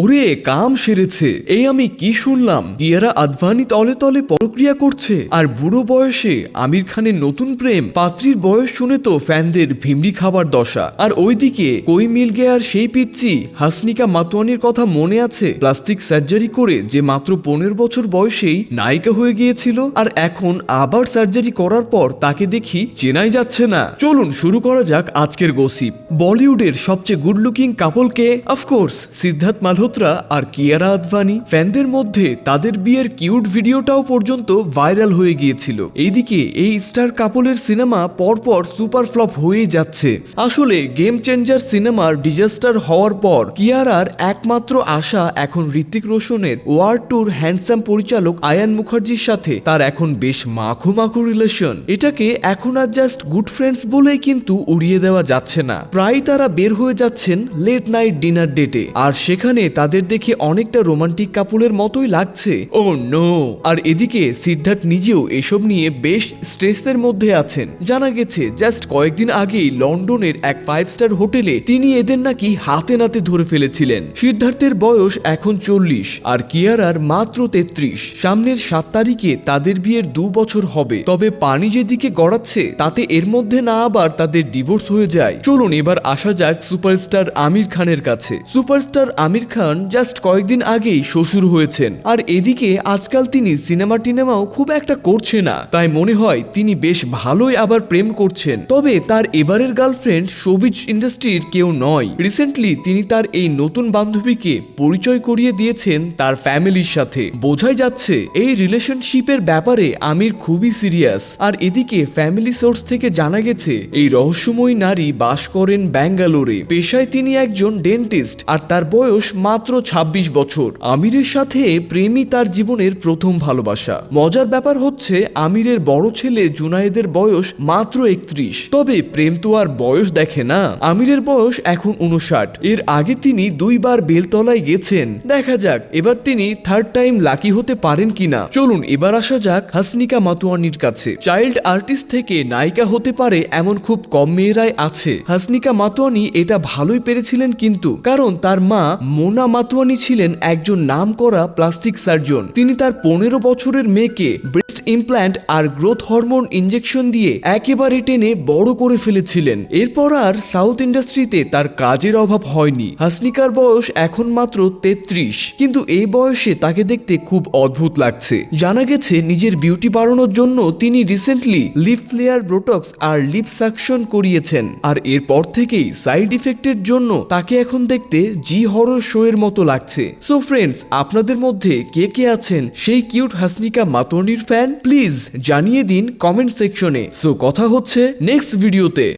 ওরে, কাম সেরেছে। এই আমি কি শুনলাম? কিয়ারা আদভানি তলে তলে প্রক্রিয়া করছে। আর বুড়ো বয়সে আমির খানের নতুন প্রেম, পাত্রীর বয়স শুনে তো ফ্যানদের ভিমড়ি খাবার দশা। আর ওইদিকে কই মিল গেয়ার সেই পিচ্ছি? হাসনিকা মাতোয়ানির কথা মনে আছে? প্লাস্টিক সার্জারি করে যে মাত্র পনেরো বছর বয়সেই নায়িকা হয়ে গিয়েছিল, আর এখন আবার সার্জারি করার পর তাকে দেখি চেনাই যাচ্ছে না। চলুন শুরু করা যাক আজকের গসিপ। বলিউডের সবচেয়ে গুড লুকিং কাপলকে অফকোর্স সিদ্ধার্থ মালহোত্রা আর কিয়ারা আদভানি ফ্যানদের মধ্যে তাদের বিয়ের কিউট ভিডিওটাও পর্যন্ত ভাইরাল হয়ে গিয়েছিল। এইদিকে এই স্টার কাপলের সিনেমা পরপর সুপার ফ্লপ হয়ে যাচ্ছে। আসলে গেম চেঞ্জার সিনেমার ডিজাস্টার হওয়ার পর কিয়ারার একমাত্র আশা এখন ঋত্বিক রোশনের ওয়ার টুর হ্যান্ডসাম পরিচালক আয়ান মুখার্জির সাথে, তার এখন বেশ মাখো মাখো রিলেশন। এটাকে এখন আর জাস্ট গুড ফ্রেন্ডস বলেই কিন্তু উড়িয়ে দেওয়া যাচ্ছে না। প্রায় তারা বের হয়ে যাচ্ছেন লেট নাইট ডিনার ডেটে। আর সেখানে তাদের দেখে অনেকটা রোমান্টিক কাপলের মতোই লাগছে। ও নো। আর এদিকে সিদ্ধার্থ নিজেও এসব নিয়ে বেশ স্ট্রেসের মধ্যে আছেন। জানা গেছে, জাস্ট কয়েকদিন আগেই লন্ডনের এক ফাইভ স্টার হোটেলে তিনি এদের নাকি হাতে নাতে ধরে ফেলেছিলেন। সিদ্ধার্থের বয়স এখন চল্লিশ আর কিয়ারার মাত্র তেত্রিশ। সামনের সাত তারিখে তাদের বিয়ের দু বছর হবে। তবে পানি যেদিকে গড়াচ্ছে, তাতে এর মধ্যে না আবার তাদের ডিভোর্স হয়ে যায়। চলুন এবার আসা যাক সুপারস্টার আমির খানের কাছে। সুপারস্টার আমির খান জাস্ট কয়েকদিন আগেই শ্বশুর হয়েছেন। আর এদিকে আজকাল তিনি সিনেমা টিনেমাও খুব একটা করছে না। তাই মনে হয় তিনি বেশ ভালোই আবার প্রেম করছেন। তবে তার এবারের গার্লফ্রেন্ড শোবিজ ইন্ডাস্ট্রির কেউ নয়। রিসেন্টলি তিনি তার এই নতুন বান্ধবীকে পরিচয় করিয়ে দিয়েছেন তার ফ্যামিলির সাথে। বোঝাই যাচ্ছে এই রিলেশনশিপের ব্যাপারে আমির খুবই সিরিয়াস আর এদিকে ফ্যামিলি সোর্স থেকে জানা গেছে, এই রহস্যময়ী নারী বাস করেন ব্যাঙ্গালোরে। পেশায় তিনি একজন ডেন্টিস্ট আর তার বয়স মাত্র ২৬ বছর। আমিরের সাথে প্রেমই তার জীবনের প্রথম ভালোবাসা। মজার ব্যাপার হচ্ছে, আমিরের বড় ছেলে জুনায়েদের বয়স মাত্র একত্রিশ। তবে প্রেম তো আর বয়স দেখে না। আমিরের বয়স এখন উনষাট এর আগে তিনি দুইবার বেলতলায় গেছেন। দেখা যাক, এবার তিনি থার্ড টাইম লাকি হতে পারেন কিনা। চলুন, এবার আসা যাক হাসনিকা মাতুয়ানির কাছে। চাইল্ড আর্টিস্ট থেকে নায়িকা হতে পারে এমন খুব কম মেয়েরাই আছে। হাসনিকা মাতুয়ানি এটা ভালোই পেরেছিলেন কিন্তু, কারণ তার মা মোনা মাতুয়ানি ছিলেন একজন নামকরা প্লাস্টিক সার্জন। তিনি তার পনেরো বছরের মেয়েকে ব্রেস্ট ইমপ্ল্যান্ট আর গ্রোথ হরমোন ইঞ্জেকশন দিয়ে একেবারে টেনে বড় করে ফেলেছিলেন। এরপর আর সাউথ ইন্ডাস্ট্রিতে তার কাজের অভাব হয়নি। হাসনিকার বয়স এখন মাত্র তেত্রিশ, কিন্তু এই বয়সে তাকে দেখতে খুব অদ্ভুত লাগছে। জানা গেছে, নিজের বিউটি বাড়ানোর জন্য তিনি রিসেন্টলি লিপ ফ্লেয়ার ব্রোটক্স আর লিপ সাকশন করিয়েছেন। আর এরপর থেকেই সাইড ইফেক্টের জন্য তাকে এখন দেখতে জি হরর শো এর মতো লাগছে। সো ফ্রেন্ডস আপনাদের মধ্যে কে কে আছেন? সেই কিউট হাসনিকা মাতনির ফ্যান প্লিজ জানিয়ে দিন কমেন্ট সেকশনে সো কথা হচ্ছে নেক্সট ভিডিওতে